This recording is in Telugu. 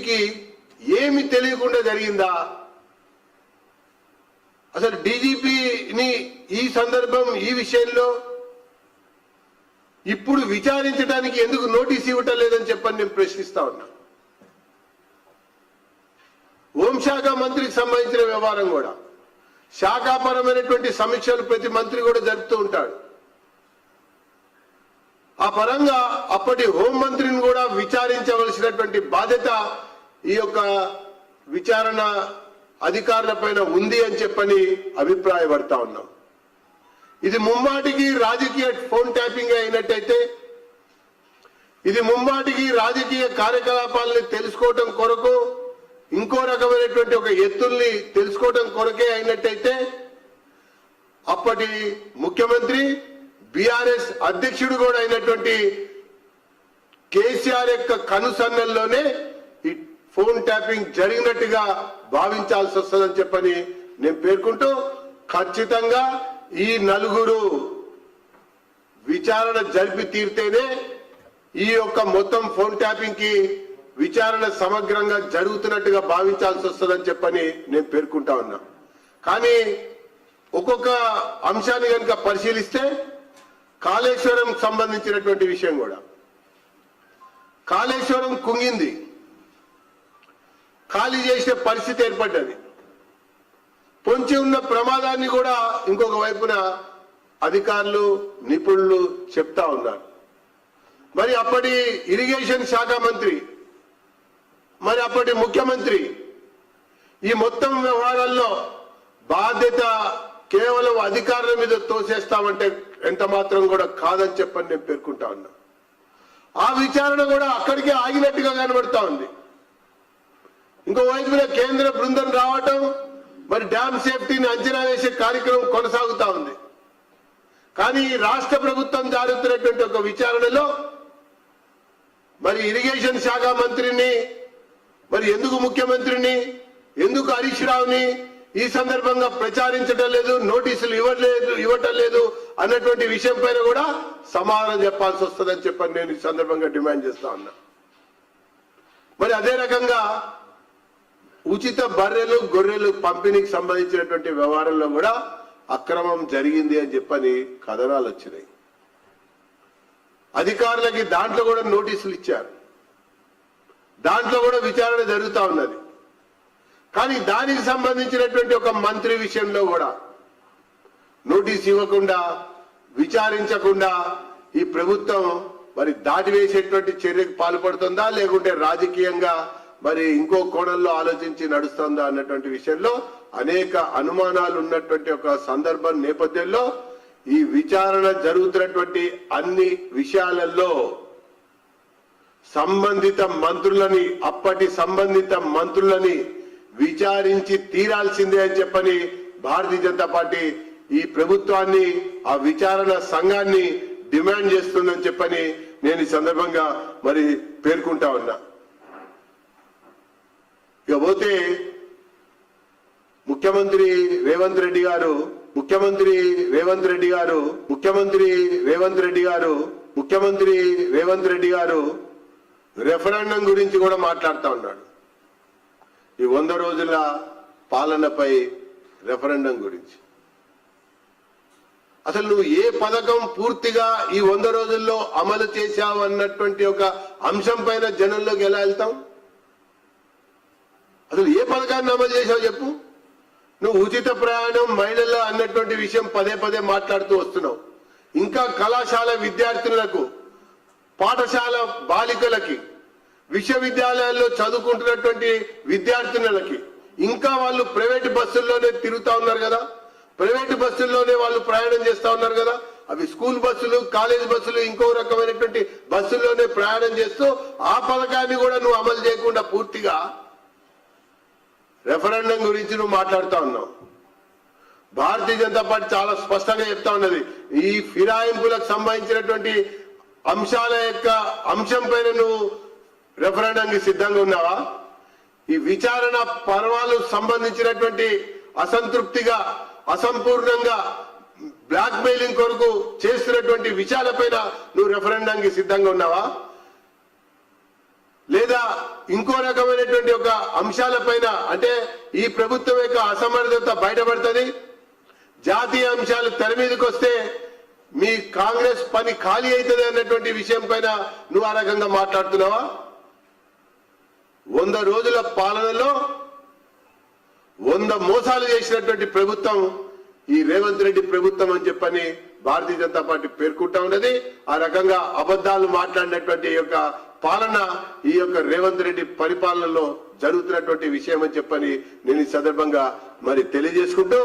డీజీపీకి ఏమి తెలియకుండా జరిగిందా? అసలు డీజీపీని ఈ సందర్భం ఈ విషయంలో ఇప్పుడు విచారించడానికి ఎందుకు నోటీస్ ఇవ్వటం లేదని చెప్పని నేను ప్రశ్నిస్తా ఉన్నా. హోంశాఖ మంత్రికి సంబంధించిన వ్యవహారం కూడా. శాఖాపరమైనటువంటి సమీక్షలు ప్రతి మంత్రి కూడా జరుపుతూ ఉంటాడు. ఆ పరంగా అప్పటి హోంమంత్రిని కూడా విచారించవలసినటువంటి బాధ్యత ఈ యొక్క విచారణ అధికారుల పైన ఉంది అని చెప్పని అభిప్రాయపడతా ఉన్నాం. ఇది ముమ్మాటికి రాజకీయ ఫోన్ ట్యాపింగ్ అయినట్టయితే ఇది ముమ్మాటికి రాజకీయ కార్యకలాపాలని తెలుసుకోవటం కొరకు ఇంకో రకమైనటువంటి ఒక ఎత్తుల్ని తెలుసుకోవటం కొరకే అయినట్టయితే అప్పటి ముఖ్యమంత్రి బీఆర్ఎస్ అధ్యక్షుడు కూడా అయినటువంటి కేసీఆర్ యొక్క కనుసన్నల్లోనే ఫోన్ ట్యాపింగ్ జరిగినట్టుగా భావించాల్సి వస్తుందని చెప్పని నేను పేర్కొంటూ ఖచ్చితంగా ఈ నలుగురు విచారణ జరిపి తీరితేనే ఈ యొక్క మొత్తం ఫోన్ ట్యాపింగ్కి విచారణ సమగ్రంగా జరుగుతున్నట్టుగా భావించాల్సి వస్తుందని చెప్పని నేను పేర్కొంటా ఉన్నా. కానీ ఒక్కొక్క అంశాన్ని కనుక పరిశీలిస్తే కాళేశ్వరం సంబంధించినటువంటి విషయం కూడా. కాళేశ్వరం కుంగింది. ఖాళీ చేసే పరిస్థితి ఏర్పడ్డది. పొంచి ఉన్న ప్రమాదాన్ని కూడా ఇంకొక వైపున అధికారులు నిపుణులు చెప్తా ఉన్నారు. మరి అప్పటి ఇరిగేషన్ శాఖ మంత్రి మరి అప్పటి ముఖ్యమంత్రి ఈ మొత్తం వ్యవహారాల్లో బాధ్యత కేవలం అధికారుల మీద తోసేస్తామంటే ఎంత మాత్రం కూడా కాదని చెప్పని నేను పేర్కొంటా ఉన్నా. ఆ విచారణ కూడా అక్కడికే ఆగినట్టుగా కనబడతా ఉంది. ఇంకో వైపున కేంద్ర బృందం రావటం మరి డ్యామ్ సేఫ్టీని అంచనా వేసే కార్యక్రమం కొనసాగుతా ఉంది. కానీ రాష్ట్ర ప్రభుత్వం జరుగుతున్నటువంటి ఒక విచారణలో మరి ఇరిగేషన్ శాఖ మంత్రిని మరి ఎందుకు ముఖ్యమంత్రిని ఎందుకు హరీష్ రావుని ఈ సందర్భంగా ప్రచారించడం లేదు నోటీసులు ఇవ్వలేదు ఇవ్వటం లేదు అన్నటువంటి విషయం పైన కూడా సమాధానం చెప్పాల్సి వస్తుందని చెప్పని నేను ఈ సందర్భంగా డిమాండ్ చేస్తా ఉన్నా. మరి అదే రకంగా ఉచిత బర్రెలు గొర్రెలు పంపిణీకి సంబంధించినటువంటి వ్యవహారంలో కూడా అక్రమం జరిగింది అని చెప్పని కథనాలు వచ్చినాయి. అధికారులకి దాంట్లో కూడా నోటీసులు ఇచ్చారు. దాంట్లో కూడా విచారణ జరుగుతా ఉన్నది. కానీ దానికి సంబంధించినటువంటి ఒక మంత్రి విషయంలో కూడా నోటీస్ ఇవ్వకుండా విచారించకుండా ఈ ప్రభుత్వం మరి దాటివేసేటువంటి చర్యకు పాల్పడుతుందా లేకుంటే రాజకీయంగా మరి ఇంకో కోణంలో ఆలోచించి నడుస్తుందా అన్నటువంటి విషయంలో అనేక అనుమానాలు ఉన్నటువంటి ఒక సందర్భం నేపథ్యంలో ఈ విచారణ జరుగుతున్నటువంటి అన్ని విషయాలలో సంబంధిత మంత్రులని అప్పటి సంబంధిత మంత్రులని విచారించి తీరాల్సిందే అని చెప్పని భారతీయ జనతా పార్టీ ఈ ప్రభుత్వాన్ని ఆ విచారణ సంఘాన్ని డిమాండ్ చేస్తుందని చెప్పని నేను ఈ సందర్భంగా మరి పేర్కొంటా ఉన్నా. ఇక పోతే ముఖ్యమంత్రి రేవంత్ రెడ్డి గారు ముఖ్యమంత్రి రేవంత్ రెడ్డి గారు ముఖ్యమంత్రి రేవంత్ రెడ్డి గారు ముఖ్యమంత్రి రేవంత్ రెడ్డి గారు రెఫరెండం గురించి కూడా మాట్లాడుతా ఉన్నాడు. ఈ వంద రోజుల పాలనపై రెఫరెండం గురించి. అసలు నువ్వు ఏ పథకం పూర్తిగా ఈ వంద రోజుల్లో అమలు చేశావు అన్నటువంటి ఒక అంశం పైన జనంలోకి ఎలా వెళ్తాం పథకాన్ని అమలు చేశావు చెప్పు. నువ్వు ఉచిత ప్రయాణం మహిళల్లో అన్నటువంటి విషయం పదే పదే మాట్లాడుతూ వస్తున్నావు. ఇంకా కళాశాల విద్యార్థినులకు పాఠశాల బాలికలకి విశ్వవిద్యాలయాల్లో చదువుకుంటున్నటువంటి విద్యార్థినులకి ఇంకా వాళ్ళు ప్రైవేట్ బస్సుల్లోనే తిరుగుతా ఉన్నారు కదా. ప్రైవేట్ బస్సుల్లోనే వాళ్ళు ప్రయాణం చేస్తా ఉన్నారు కదా. అవి స్కూల్ బస్సులు కాలేజ్ బస్సులు ఇంకో రకమైనటువంటి బస్సుల్లోనే ప్రయాణం చేస్తూ ఆ పథకాన్ని కూడా నువ్వు అమలు చేయకుండా పూర్తిగా రెఫరెండం గురించి నువ్వు మాట్లాడుతా ఉన్నావు. భారతీయ జనతా పార్టీ చాలా స్పష్టంగా చెప్తా ఉన్నది. ఈ ఫిరాయింపులకు సంబంధించినటువంటి అంశాల యొక్క అంశం పైన నువ్వు రెఫరెండంకి సిద్ధంగా ఉన్నావా? ఈ విచారణ పర్వాలు సంబంధించినటువంటి అసంతృప్తిగా అసంపూర్ణంగా బ్లాక్ మెయిలింగ్ కొరకు చేస్తున్నటువంటి విషయాలపైన నువ్వు రెఫరెండంకి సిద్ధంగా ఉన్నావా? లేదా ఇంకో రకమైనటువంటి ఒక అంశాలపైన అంటే ఈ ప్రభుత్వం యొక్క అసమర్థత బయటపడుతుంది. జాతీయ అంశాలు తెర మీదకి వస్తే మీ కాంగ్రెస్ పని ఖాళీ అవుతుంది అన్నటువంటి విషయం పైన నువ్వు ఆ రకంగా మాట్లాడుతున్నావా? వంద రోజుల పాలనలో వంద మోసాలు చేసినటువంటి ప్రభుత్వం ఈ రేవంత్ రెడ్డి ప్రభుత్వం అని చెప్పని భారతీయ జనతా పార్టీ పేర్కొంటా ఉన్నది. ఆ రకంగా అబద్ధాలు మాట్లాడినటువంటి యొక్క పాలన ఈ యొక్క రేవంత్ రెడ్డి పరిపాలనలో జరుగుతున్నటువంటి విషయం అని చెప్పని నేను ఈ సందర్భంగా మరి తెలియజేసుకుంటూ